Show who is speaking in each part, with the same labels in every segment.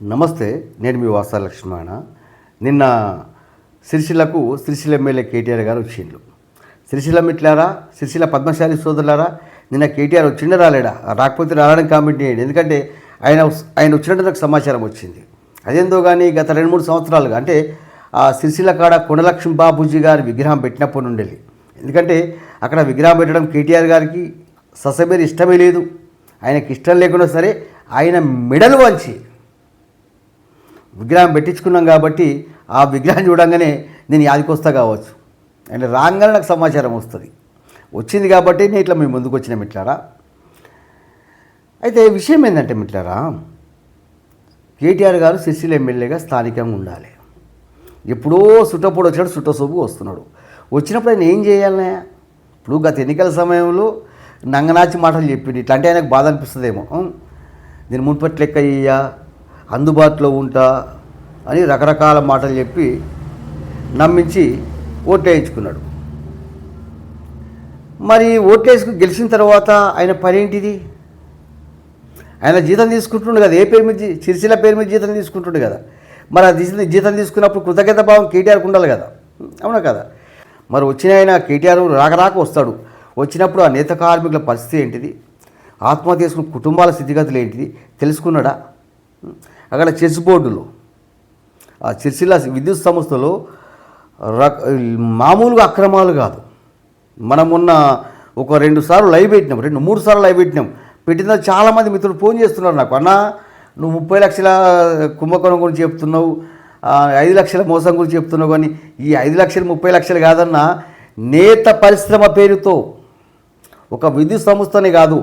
Speaker 1: నమస్తే నేను మీ వాసా లక్ష్మణ. నిన్న సిరిసిల్లకు సిరిసిల్ల ఎమ్మెల్యే కేటీఆర్ గారు వచ్చిండ్రు. సిరిసిల్ల మిట్లారా? సిరిసిల్ల పద్మశాలి సోదరులారా? నిన్న కేటీఆర్ వచ్చిండ రాలేడా? రాకపోతే రావడానికి కామెంట్ చేయండి. ఎందుకంటే ఆయన ఆయన వచ్చినట్టు నాకు సమాచారం వచ్చింది. అదేందో కానీ గత రెండు మూడు సంవత్సరాలుగా అంటే ఆ సిరిసిల్ల కాడ కొండలక్ష్మి బాబూజీ గారి విగ్రహం పెట్టినప్పటి నుండి ఎందుకంటే అక్కడ విగ్రహం పెట్టడం కేటీఆర్ గారికి ససమేరు ఇష్టమే లేదు. ఆయనకి ఇష్టం లేకున్నా సరే ఆయన మెడలు వంచి విగ్రహం పెట్టించుకున్నాం కాబట్టి ఆ విగ్రహం చూడంగానే నేను యాదికొస్తా కావచ్చు. అండ్ రాగానే నాకు సమాచారం వస్తుంది. వచ్చింది కాబట్టి నేను ఇట్లా మీ ముందుకు వచ్చిన మిట్లారా అయితే విషయం ఏంటంటే మిట్లారా కేటీఆర్ గారు సిరిసిల్ల ఎమ్మెల్యేగా స్థానికంగా ఉండాలి. ఎప్పుడో సుట్టప్పుడు వచ్చినాడు సుట్ట వస్తున్నాడు. వచ్చినప్పుడు ఆయన ఏం చేయాలనే ఇప్పుడు గత ఎన్నికల సమయంలో నంగనాచి మాటలు చెప్పింది ఇట్లా అంటే ఆయనకు బాధ అనిపిస్తుందేమో. దీని నేను మున్పటి లెక్క ఇయ్యా అందుబాటులో ఉంటా అని రకరకాల మాటలు చెప్పి నమ్మించి ఓట్లేయించుకున్నాడు. మరి ఓట్లేసుకు గెలిచిన తర్వాత ఆయన పని ఏంటిది ఆయన జీతం తీసుకుంటుండు కదా ఏ పేరు మీద జీ- పేరు మీద జీతం తీసుకుంటుండు కదా. మరి ఆ జీతం జీతం తీసుకున్నప్పుడు కృతజ్ఞత భావం కేటీఆర్కి ఉండాలి కదా. అవునా కదా? మరి వచ్చిన ఆయన కేటీఆర్ రాక రాక వస్తాడు. వచ్చినప్పుడు ఆ నేత కార్మికుల పరిస్థితి ఏంటిది? ఆత్మహత్య చేసుకున్న కుటుంబాల స్థితిగతులు ఏంటిది? తెలుసుకున్నాడా? అక్కడ చెస్ బోర్డులో. ఆ సిరిసిల్ల విద్యుత్ సంస్థలో రక మామూలుగా అక్రమాలు కాదు. మనం ఒక రెండు సార్లు లైవ్ పెట్టినాం రెండు మూడు సార్లు లైవ్ పెట్టినాం. పెట్టిన చాలామంది మిత్రులు ఫోన్ చేస్తున్నారు నాకు అన్న నువ్వు ముప్పై లక్షల కుంభకోణం గురించి చెప్తున్నావు ఐదు లక్షల మోసం గురించి చెప్తున్నావు కానీ ఈ ఐదు లక్షలు ముప్పై లక్షలు కాదన్న నేత పరిశ్రమ పేరుతో ఒక విద్యుత్ సంస్థనే కాదు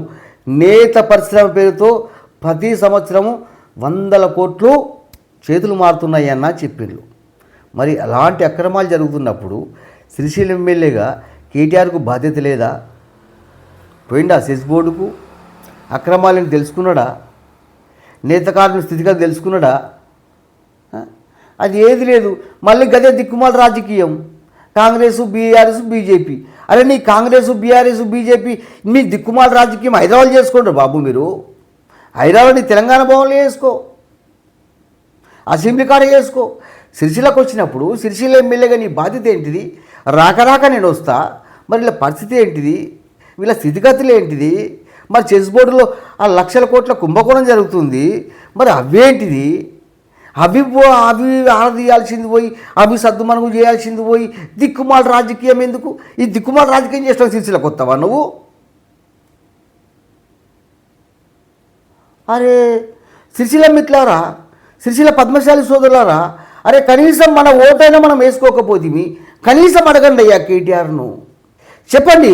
Speaker 1: నేత పరిశ్రమ పేరుతో ప్రతి సంవత్సరము వందల కోట్లు చేతులు మారుతున్నాయన్న చెప్పిండ్రు. మరి అలాంటి అక్రమాలు జరుగుతున్నప్పుడు శ్రీశైలం ఎమ్మెల్యేగా కేటీఆర్కు బాధ్యత లేదా? పోయిండా సెస్ బోర్డుకు? అక్రమాలను తెలుసుకున్నాడా? నేతకారుని స్థితిగా స్థితిగతి తెలుసుకున్నాడా అది ఏది లేదు. మళ్ళీ గదే దిక్కుమాల రాజకీయం. Congress BRS BJP. అరే నీ కాంగ్రెస్ బీఆర్ఎస్ బీజేపీ మీ దిక్కుమాల రాజకీయం హైదరాబాద్ చేసుకోండి బాబు మీరు. హైదరాబాద్ని తెలంగాణ భవన్లో చేసుకో. అసెంబ్లీ కాడ చేసుకో. సిరిసిల్లకు వచ్చినప్పుడు సిరిసిల్ల ఎమ్మెల్యేగా నీ బాధ్యత ఏంటిది? రాక రాక నేను వస్తా. మరి వీళ్ళ పరిస్థితి ఏంటిది? వీళ్ళ స్థితిగతులు ఏంటిది? మరి చెస్ బోర్డులో ఆ లక్షల కోట్ల కుంభకోణం జరుగుతుంది. మరి అవేంటిది అవి పో- అవి ఆరదీయాల్సింది పోయి అవి సర్దుమనుగు చేయాల్సింది పోయి దిక్కుమాల రాజకీయం ఎందుకు? ఈ దిక్కుమాల రాజకీయం చేసిన సిరిసిల్లకు వస్తావా నువ్వు? అరే సిరిసిల మిట్లారా సిరిసిల పద్మశాలి సోదరులారా అరే కనీసం మన ఓటైనా మనం వేసుకోకపోతే కనీసం అడగండి అయ్యా కేటీఆర్ను. చెప్పండి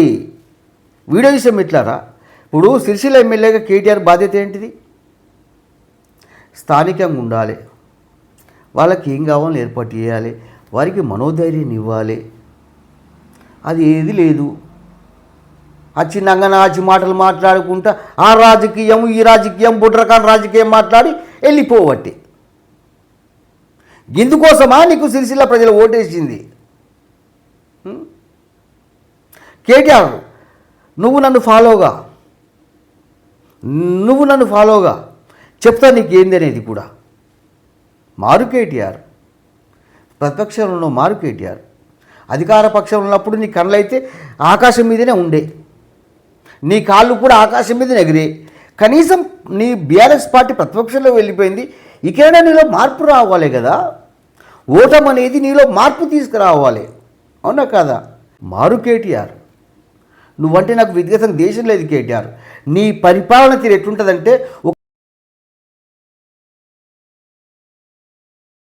Speaker 1: వీడియో విషయం మిట్లారా ఇప్పుడు సిరిసిల్ల ఎమ్మెల్యేగా కేటీఆర్ బాధ్యత ఏంటిది? స్థానికంగా ఉండాలి. వాళ్ళకి ఏం కావాలో ఏర్పాటు చేయాలి. వారికి మనోధైర్యం ఇవ్వాలి. అది ఏది లేదు. అచ్చి నంగనాచి మాటలు మాట్లాడుకుంటా ఆ రాజకీయం ఈ రాజకీయం బుడ్రకాన్ రాజకీయం మాట్లాడి వెళ్ళిపోవట్టి. ఇందుకోసమా నీకు సిరిసిల్ల ప్రజలు ఓటేసింది? కేటీఆర్ నువ్వు నన్ను ఫాలోగా? నువ్వు నన్ను ఫాలోగా? చెప్తా నీకు ఏంది అనేది కూడా? మారు కేటీఆర్. ప్రతిపక్షంలో ఉన్న మారు కేటీఆర్. అధికార పక్షంలో ఉన్నప్పుడు నీ కళ్ళైతే ఆకాశం మీదనే ఉండే. నీ కాళ్ళు కూడా ఆకాశం మీద ఎగిరి. కనీసం నీ బీఆర్ఎస్ పార్టీ ప్రతిపక్షంలో వెళ్ళిపోయింది. ఇకైనా నీలో మార్పు రావాలి కదా. ఓటం అనేది నీలో మార్పు తీసుకురావాలి. అవునా కాదా? మారు కేటీఆర్. నువ్వంటే నాకు విద్గతం దేశం లేదు కేటీఆర్. నీ పరిపాలన తీరు ఎట్లుంటుందంటే ఒక